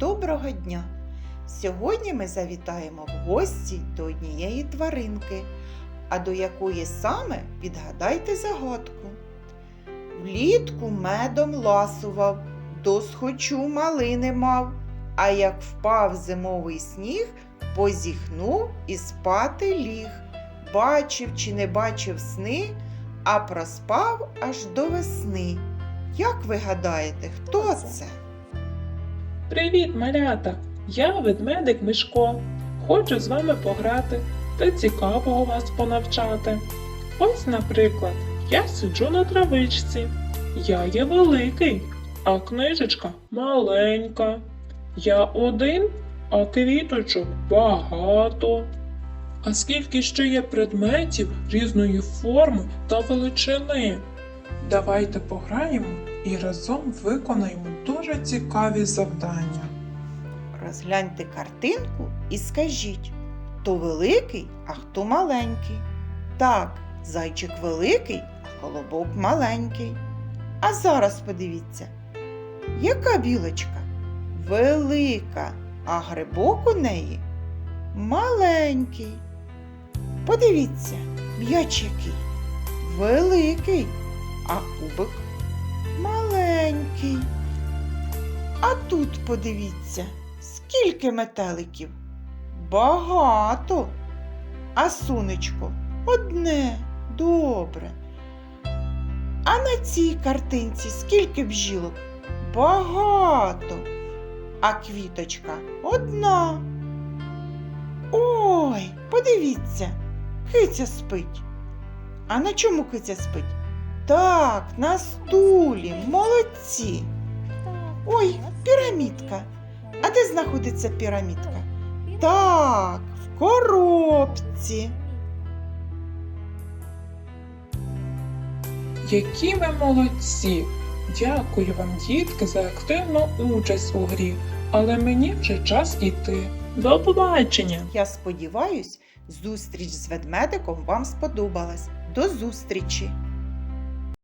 доброго дня! Сьогодні ми завітаємо в гості до однієї тваринки, а до якої саме відгадайте загадку. Влітку медом ласував, досхочу малини мав, а як впав зимовий сніг, позіхнув і спати ліг. Бачив чи не бачив сни, а проспав аж до весни. Як ви гадаєте, хто це? Привіт, малята! Я ведмедик Мишко. Хочу з вами пограти та цікавого вас понавчати. Ось, наприклад, я сиджу на травичці. Я є великий, а книжечка маленька. Я один, а квіточок багато. А скільки ще є предметів різної форми та величини? Давайте пограємо і разом виконаємо дуже цікаві завдання. Розгляньте картинку і скажіть, хто великий, а хто маленький. Так, зайчик великий, а колобок маленький. А зараз подивіться, яка білочка? Велика, а грибок у неї маленький. Подивіться, м'яч який великий, а кубик маленький. А тут подивіться, скільки метеликів. Багато. А сонечко одне, добре. А на цій картинці скільки бжілок? Багато. А квіточка одна. Ой, подивіться, киця спить. А на чому киця спить? Так, на стулі, молодці. Ой, пірамідка. А де знаходиться пірамідка? Так, в коробці. Які ви молодці! Дякую вам, дітки, за активну участь у грі, але мені вже час іти. До побачення! Я сподіваюсь, зустріч з ведмедиком вам сподобалась. До зустрічі!